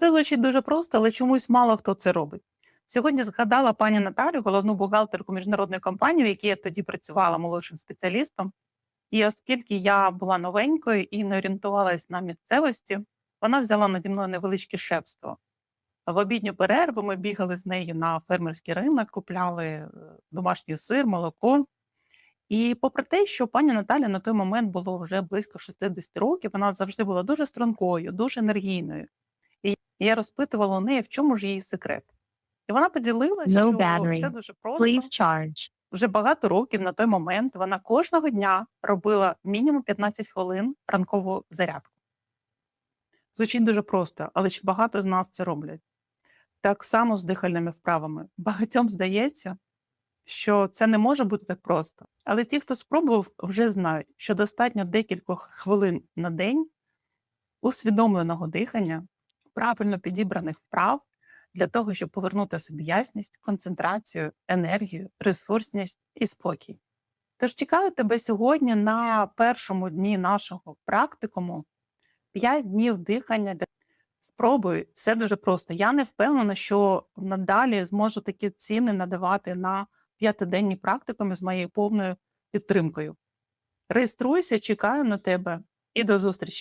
Це звучить дуже просто, але чомусь мало хто це робить. Сьогодні згадала пані Наталю, головну бухгалтерку міжнародної компанії, в якій я тоді працювала молодшим спеціалістом. І оскільки я була новенькою і не орієнтувалась на місцевості, вона взяла наді мною невеличке шефство. В обідню перерву ми бігали з нею на фермерський ринок, купляли е, домашній сир, молоко. І попри те, що пані Наталя на той момент було вже близько 60 років, вона завжди була дуже стрункою, дуже енергійною. І я розпитувала у неї, в чому ж її секрет. І вона поділила, No що battery. все дуже просто. Please charge. Вже багато років на той момент вона кожного дня робила мінімум 15 хвилин ранкову зарядку. Звучить дуже просто, але чи багато з нас це роблять? Так само з дихальними вправами. Багатьом здається, що це не може бути так просто. Але ті, хто спробував, вже знають, що достатньо декількох хвилин на день усвідомленого дихання, правильно підібраних вправ для того, щоб повернути собі ясність, концентрацію, енергію, ресурсність і спокій. Тож чекаю тебе сьогодні на першому дні нашого практикуму 5 днів дихання. для- Спробуй, все дуже просто. Я не впевнена, що надалі зможу такі ціни надавати на п'ятиденні практикуми з моєю повною підтримкою. Реєструйся, чекаю на тебе і до зустрічі.